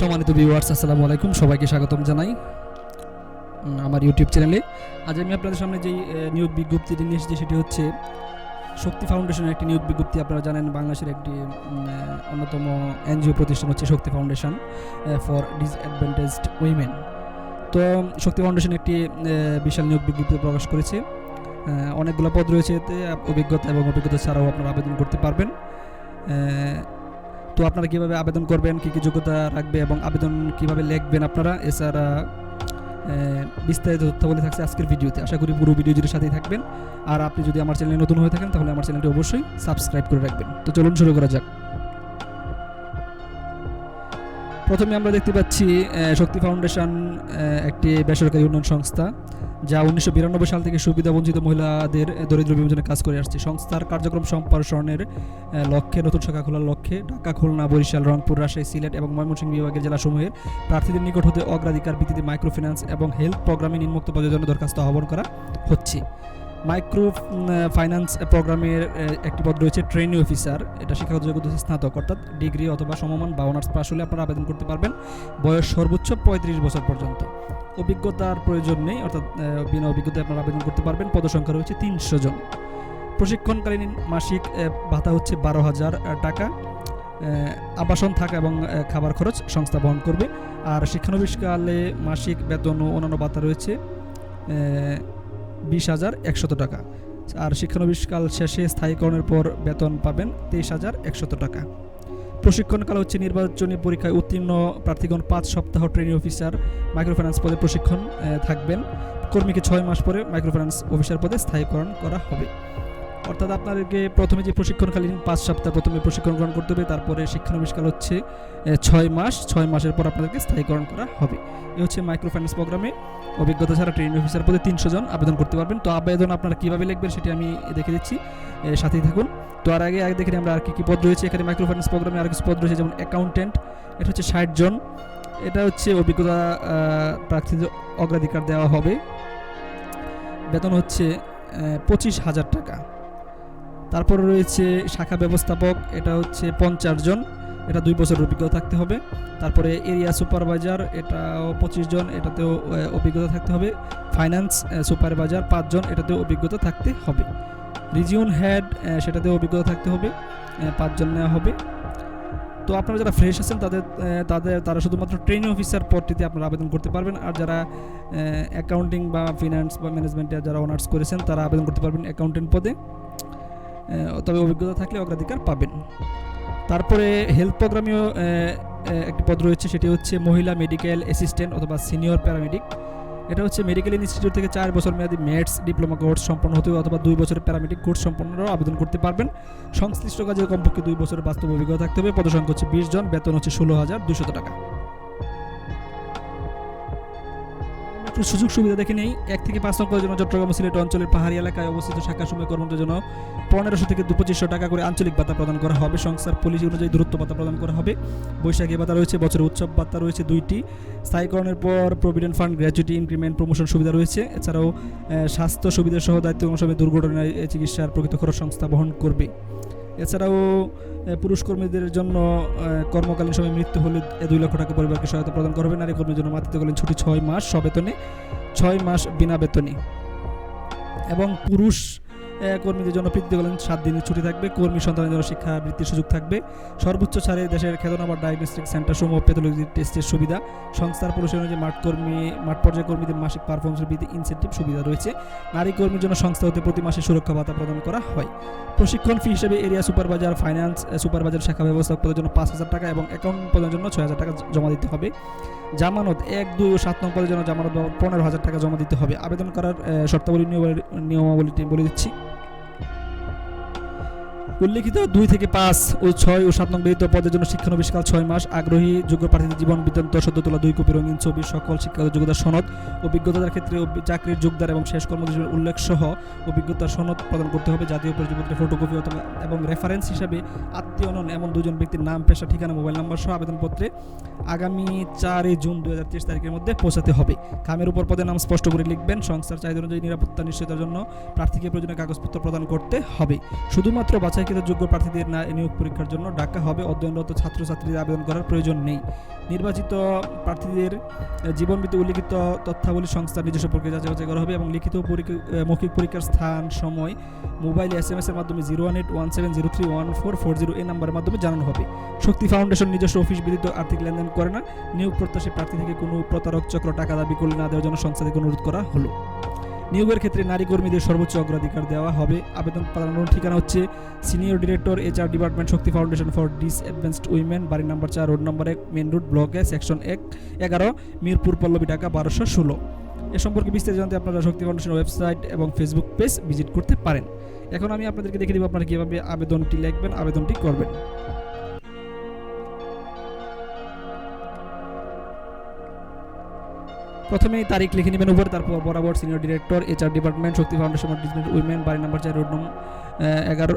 সম্মানিত ভিউয়ার্স আসসালামু আলাইকুম। সবাইকে স্বাগতম জানাই আমার ইউটিউব চ্যানেলে আজ আমি আপনাদের সামনে যেই নিয়োগ বিজ্ঞপ্তিটি নিয়ে এসেছি, সেটি হচ্ছে শক্তি ফাউন্ডেশনের একটি নিয়োগ বিজ্ঞপ্তি। আপনারা জানেন বাংলাদেশের একটি অন্যতম এনজিও প্রতিষ্ঠান হচ্ছে Shakti foundation for disadvantaged women তো, শক্তি ফাউন্ডেশন একটি বিশাল নিয়োগ বিজ্ঞপ্তি প্রকাশ করেছে। অনেকগুলো পদ রয়েছে এতে, অভিজ্ঞতা এবং অভিজ্ঞতা ছাড়াও আপনারা আবেদন করতে পারবেন। তো আপনারা কীভাবে আবেদন করবেন, কী কী যোগ্যতা রাখবে এবং আবেদন কীভাবে লিখবেন আপনারা, এছাড়া বিস্তারিত তথ্যাবলী থাকছে আজকের ভিডিওতে। আশা করি পুরো ভিডিও জুড়ে সাথেই থাকবেন। আর আপনি যদি আমার চ্যানেলে নতুন হয়ে থাকেন, তাহলে আমার চ্যানেলটি অবশ্যই সাবস্ক্রাইব করে রাখবেন। তো চলুন শুরু করা যাক। প্রথমে আমরা দেখতে পাচ্ছি শক্তি ফাউন্ডেশন একটি বেসরকারি উন্নয়ন সংস্থা, যা উনিশশো বিরানব্বই সাল থেকে সুবিধা বঞ্চিত মহিলাদের দরিদ্র বিমোচনে কাজ করে আসছে। সংস্থার কার্যক্রম সম্প্রসারণের লক্ষ্যে, নতুন শাখা খোলার লক্ষ্যে ঢাকা, খুলনা, বরিশাল, রংপুর, রাজশাহী, সিলেট এবং ময়মনসিংহ বিভাগের জেলাসমূহের প্রার্থীদের নিকট হতে অগ্রাধিকার, ভিত্তিতে মাইক্রো ফিন্যান্স এবং হেলথ প্রোগ্রামে নিম্নোক্ত পদের জন্য দরখাস্ত আহ্বান করা হচ্ছে। মাইক্রো ফাইন্যান্স প্রোগ্রামের একটি পদ রয়েছে ট্রেনিং অফিসার। এটা শিক্ষাগত যোগ্যতা স্নাতক, অর্থাৎ ডিগ্রি অথবা সমমান বা অনার্স পাস হলে আপনারা আবেদন করতে পারবেন। বয়স সর্বোচ্চ পঁয়ত্রিশ বছর পর্যন্ত। অভিজ্ঞতার প্রয়োজন নেই, অর্থাৎ বিনা অভিজ্ঞতায় আপনারা আবেদন করতে পারবেন। পদসংখ্যা রয়েছে তিনশো জন। প্রশিক্ষণকালীন মাসিক ভাতা হচ্ছে বারো হাজার টাকা। আবাসন থাকা এবং খাবার খরচ সংস্থা বহন করবে। আর শিক্ষানবিষ্কালে মাসিক বেতন ও অন্যান্য ভাতা রয়েছে বিশ হাজার একশত টাকা। আর শিক্ষানবিশকাল শেষে স্থায়ীকরণের পর বেতন পাবেন তেইশ হাজার একশত টাকা। প্রশিক্ষণকাল হচ্ছে নির্বাচনী পরীক্ষায় উত্তীর্ণ প্রার্থীগণ পাঁচ সপ্তাহ ট্রেনিং অফিসার মাইক্রোফিন্যান্স পদে প্রশিক্ষণ থাকবেন। কর্মীকে ছয় মাস পরে মাইক্রোফিন্যান্স অফিসার পদে স্থায়ীকরণ করা হবে। অর্থাৎ আপনাদেরকে প্রথমে যে প্রশিক্ষণকালীন পাঁচ সপ্তাহ প্রথমে প্রশিক্ষণ গ্রহণ করতে হবে, তারপরে শিক্ষানবিষ্কাল হচ্ছে ছয় মাস, ছয় মাসের পর আপনাদেরকে স্থায়ীকরণ করা হবে। এ হচ্ছে মাইক্রো ফাইন্যান্স প্রোগ্রামে অভিজ্ঞতা ছাড়া ট্রেনিং অফিসার পদে তিনশো জন আবেদন করতে পারবেন। তো আবেদন আপনারা কীভাবে লিখবেন সেটি আমি দেখে দিচ্ছি। সাথেই থাকুন। তো আর আগে আগে দেখে আমরা আর কী কী পদ রয়েছে। এখানে মাইক্রো ফাইন্যান্স প্রোগ্রামে আর কিছু পদ রয়েছে, যেমন অ্যাকাউন্টেন্ট এটা হচ্ছে ষাট জন। এটা হচ্ছে অভিজ্ঞতা প্রার্থীদের অগ্রাধিকার দেওয়া হবে। বেতন হচ্ছে পঁচিশ হাজার টাকা। তারপর রয়েছে শাখা ব্যবস্থাপক, এটা হচ্ছে পঞ্চাশ জন, এটা দুই বছরের অভিজ্ঞতা থাকতে হবে। তারপরে এরিয়া সুপারভাইজার, এটাও পঁচিশ জন, এটাতেও অভিজ্ঞতা থাকতে হবে। ফাইন্যান্স সুপারভাইজার পাঁচজন এটাতেও অভিজ্ঞতা থাকতে হবে। রিজিয়ন হেড সেটাতেও অভিজ্ঞতা থাকতে হবে পাঁচজন নেওয়া হবে। তো আপনারা যারা ফ্রেশ আছেন, তাদের তাদের, তারা শুধুমাত্র ট্রেনিং অফিসার পদটিতে আপনারা আবেদন করতে পারবেন। আর যারা অ্যাকাউন্টিং বা ফিনান্স বা ম্যানেজমেন্টে যারা অনার্স করেছেন, তারা আবেদন করতে পারবেন অ্যাকাউন্টেন্ট পদে। তবে অভিজ্ঞতা থাকলে অগ্রাধিকার পাবেন। তারপরে হেলথ প্রোগ্রামেও একটি পদ রয়েছে, সেটি হচ্ছে মহিলা মেডিকেল অ্যাসিস্ট্যান্ট অথবা সিনিয়র প্যারামেডিক এটা হচ্ছে মেডিকেল ইনস্টিটিউট থেকে চার বছর মেয়াদী মেডস ডিপ্লোমা কোর্স সম্পন্ন হতে অথবা দুই বছরের প্যারামেডিক কোর্স সম্পন্নরাও আবেদন করতে পারবেন। সংশ্লিষ্ট কাজে কমপক্ষে দুই বছরের বাস্তব অভিজ্ঞতা থাকতে হবে। পদসংখ্যা হচ্ছে বিশ জন, বেতন হচ্ছে ষোলো হাজার দুশত টাকা। সুযোগ সুবিধা দেখে নেই। এক থেকে পাঁচ নম্বরের জন্য চট্টগ্রাম সিলেট অঞ্চলের পাহাড়ি এলাকায় অবস্থিত শাখা সময় কর্মীদের জন্য পনেরোশো থেকে দু পঁচিশশো টাকা করে আঞ্চলিক ভাতা প্রদান করা হবে। সংস্থার পলিসি অনুযায়ী দূরত্ব ভাতা প্রদান করা হবে। বৈশাখী ভাতা রয়েছে বছরের উৎসব ভাতা রয়েছে দুইটি। স্থায়ীকরণের পর provident fund gratuity increment promotion সুবিধা রয়েছে। এছাড়াও স্বাস্থ্য সুবিধা সহ দায়িত্ব অনুসারে দুর্ঘটনায় চিকিৎসার প্রকৃত খরচ সংস্থা বহন করবে। এছাড়াও পুরুষ কর্মীদের জন্য কর্মকালীন সময় মৃত্যু হলে এ দুই লক্ষ টাকা পরিবারকে সহায়তা প্রদান করবে নারী কর্মীর জন্য মাতৃত্বকালীন ছুটি ছয় মাস সবেতনে, ছয় মাস বিনা বেতনে। এবং পুরুষ কর্মীদের জন্য পিতৃকালীন সাত দিনের ছুটি থাকবে। কর্মী সন্তানের জন্য শিক্ষা বৃত্তির সুযোগ থাকবে। সর্বোচ্চ ছাড়ে দেশের খ্যাতনামা ডায়াগনস্টিক সেন্টার সমূহ প্যাথোলজি টেস্টের সুবিধা। সংস্থার পরিষদ অনুযায়ী মাঠ কর্মী, মাঠ পর্যায়ে কর্মীদের মাসিক পারফরমেন্সের বৃদ্ধি ইনসেন্টিভ সুবিধা রয়েছে। নারী কর্মীর জন্য সংস্থা হতে প্রতি মাসে সুরক্ষা ভাতা প্রদান করা হয়। প্রশিক্ষণ ফি হিসেবে এরিয়া সুপারভাইজার ফাইন্যান্স সুপারভাইজার শাখা ব্যবস্থাপক পদের জন্য পাঁচ হাজার টাকা এবং অ্যাকাউন্ট পদের জন্য ছয় হাজার টাকা জমা দিতে হবে। জামানত এক, দুই ও সাত নম্বর পদের জন্য জামানত পনেরো হাজার টাকা জমা দিতে হবে। আবেদন করার শর্তাবলী নিয়মাবলী- বলে দিচ্ছি। উল্লেখিত দুই থেকে পাঁচ ও ছয় ও সাত নম্বর পদের জন্য শিক্ষা শিক্ষানবিষ্কাল ছয় মাস আগ্রহী যোগ্য প্রার্থীদের জীবন বৃত্তান্ত সদ্য তোলা দুই কপি রঙিন ছবি, সকল শিক্ষাগত যোগ্যতার সনদ, অভিজ্ঞতার ক্ষেত্রে চাকরির যোগদান এবং শেষ কর্মদিবসের উল্লেখ সহ অভিজ্ঞতার সনদ প্রদান করতে হবে। জাতীয় পরিচয়পত্রের ফটোকপি অথবা এবং রেফারেন্স হিসাবে আত্মীয় নন এমন দুজন ব্যক্তির নাম, পেশা, ঠিকানা মোবাইল নাম্বার সহ আবেদনপত্রে আগামী চারই জুন দু হাজার তেইশ তারিখের মধ্যে পৌঁছাতে হবে। খামের উপর পদের নাম স্পষ্ট করে লিখবেন। সংস্থার চাহিদা অনুযায়ী নিরাপত্তা নিশ্চয়তার জন্য প্রার্থীকে প্রয়োজনীয় কাগজপত্র প্রদান করতে হবে। শুধুমাত্র বাছাই শিক্ষিত যোগ্য প্রার্থীদের না নিয়োগ পরীক্ষার জন্য ডাকা হবে। অধ্যয়নরত ছাত্রছাত্রীদের আবেদন করার প্রয়োজন নেই। নির্বাচিত প্রার্থীদের জীবনবৃত্তি উল্লিখিত তথ্যাবলী সংস্থার নিজস্ব প্রক্রিয়া যাচাই বাছাই করা হবে এবং লিখিত মৌখিক পরীক্ষার স্থান, সময়, মোবাইল এস এম এস এর মাধ্যমে zero one eight one seven zero three one four four zero এই নাম্বারের মাধ্যমে জানানো হবে। শক্তি ফাউন্ডেশন নিজস্ব অফিস ব্যতীত আর্থিক লেনদেন করে না। নিয়োগ প্রত্যাশী প্রার্থী থেকে কোনো প্রতারক চক্র টাকা দাবি করলে না দেওয়ার জন্য সংস্থা থেকে অনুরোধ করা হলো। নিয়োগের ক্ষেত্রে নারী কর্মীদের সর্বোচ্চ অগ্রাধিকার দেওয়া হবে। আবেদন পাঠানোর ঠিকানা হচ্ছে senior director HR department Shakti foundation for disadvantaged women, বাড়ি নাম্বার চার, রোড নম্বর এক মেন রোড, ব্লক সেকশন এক, এগারো, মিরপুর, পল্লবী ঢাকা, বারোশো ষোলো। এ সম্পর্কে বিস্তারিত জানতে আপনারা শক্তি ফাউন্ডেশনের ওয়েবসাইট এবং ফেসবুক পেজ ভিজিট করতে পারেন। এখন আমি আপনাদেরকে দেখে দিব আপনারা কীভাবে আবেদনটি লিখবেন, আবেদনটি করবেন। প্রথমেই তারিখ লিখে নেবেন উপরে, তারপর বরাবর senior director HR department Shakti foundation disadvantaged women বাড়ি নাম্বার চার রোড নং এগারো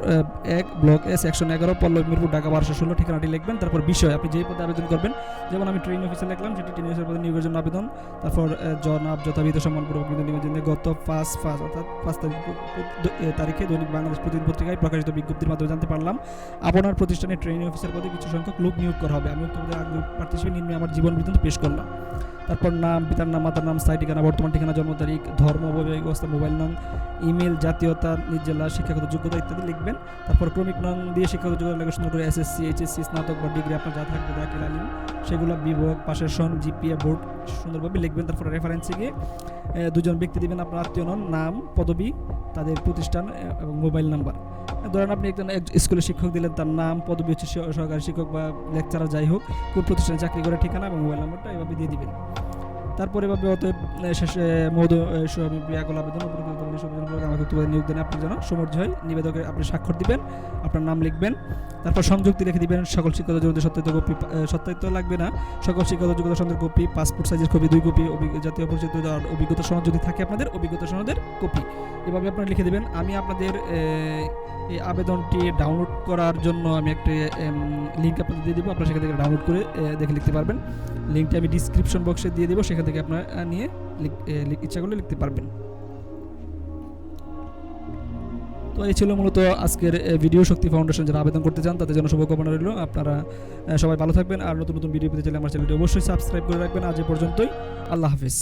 এক, ব্লক এ সেকশন এগারো, পল্লব মিরপুর, ঢাকা বারোশো ষোলো, ঠিকানাটি লিখবেন। তারপর বিষয়, আপনি যেই পদে আবেদন করবেন, যেমন আমি ট্রেন অফিসে লিখলাম, সেটি ট্রেন অফিসের পদে নিয়োগের জন্য আবেদন। তারপর জনাব যথাবিধ সম্মানপূর্বক কিন্তু নিবেদন গত পাঁচ পাঁচ, অর্থাৎ পাঁচ তারিখ তারিখে দৈনিক বাংলাদেশ প্রতিদিন পত্রিকায় প্রকাশিত বিজ্ঞপ্তির মাধ্যমে জানতে পারলাম, আপনার প্রতিষ্ঠানে ট্রেনিং অফিসের পদে কিছু সংখ্যক লোক নিয়োগ করা হবে। আমি পদে আগ্রহী হিসেবে নিম্নে আমার জীবন বৃত্তান্ত পেশ করলাম। তারপর নাম, পিতার নাম, মাতার নাম স্থায়ী ঠিকানা, বর্তমান ঠিকানা, জন্ম তারিখ, ধর্ম বৈবাহিক অবস্থা, মোবাইল নং ইমেল জাতীয়তা নিজ জেলা শিক্ষাগত যোগ্যতা ইত্যাদি লিখবেন। তারপর ক্রমিক নং দিয়ে শিক্ষাগত যোগ্যতা লেখা সুন্দর করে এসএসসি এইচএসসি স্নাতক বা ডিগ্রি আপনার যা থাকবে দাখিল আলিম সেগুলো বিভাগ পাশের সন জিপিএ বোর্ড সুন্দরভাবে লিখবেন। তারপর রেফারেন্সে গিয়ে দুজন ব্যক্তি দিবেন আপনার আত্মীয় নন, নাম, পদবি, তাদের প্রতিষ্ঠান এবং মোবাইল নাম্বার ধরেন আপনি একজন এক স্কুলের শিক্ষক দিলেন, তার নাম, পদবি হচ্ছে সহকারী শিক্ষক বা লেকচারার যাই হোক, কোন প্রতিষ্ঠানে চাকরি করে ঠিকানা এবং মোবাইল নাম্বারটা এভাবে দিয়ে দিবেন। তারপরে এভাবে অতএব শেষে মধু বিয়াকুল আবেদন আমাকে উত্তর নিয়োগ দেন। আপনি যেন সমর্থ হয় নিবেদকের আপনি স্বাক্ষর দিবেন, আপনার নাম লিখবেন, তারপর সংযুক্তি লিখে দিবেন। সকল শিক্ষাগত যোগ্যতা সত্যায়িত কপি সত্যায়িত লাগবে না। সকল শিক্ষাগত যোগ্যতা সনদের কপি, পাসপোর্ট সাইজের কপি, দুই কপি জাতীয় পরিচিত অভিজ্ঞতা সনদ যদি থাকে আপনাদের, অভিজ্ঞতা সনদের কপি। এভাবে আপনারা লিখে দেবেন, আমি আপনাদের এই আবেদনটি ডাউনলোড করার জন্য আমি একটি লিঙ্ক আপনাদের দিয়ে দেবো। আপনারা সেখান থেকে ডাউনলোড করে দেখে লিখতে পারবেন। লিঙ্কটি আমি ডিসক্রিপশন বক্সে দিয়ে দেবো, সেখান থেকে আপনারা নিয়ে ইচ্ছা করলে লিখতে পারবেন। তো এই ছিল মূলত আজকের ভিডিও শক্তি ফাউন্ডেশন যারা আবেদন করতে চান, তাদের জন্য শুভকামনা রইল। আপনারা সবাই ভালো থাকবেন। আর নতুন নতুন ভিডিও পেতে চাইলে আমার চ্যানেলটি অবশ্যই সাবস্ক্রাইব করে রাখবেন। আজ এ পর্যন্তই। আল্লাহ হাফিজ।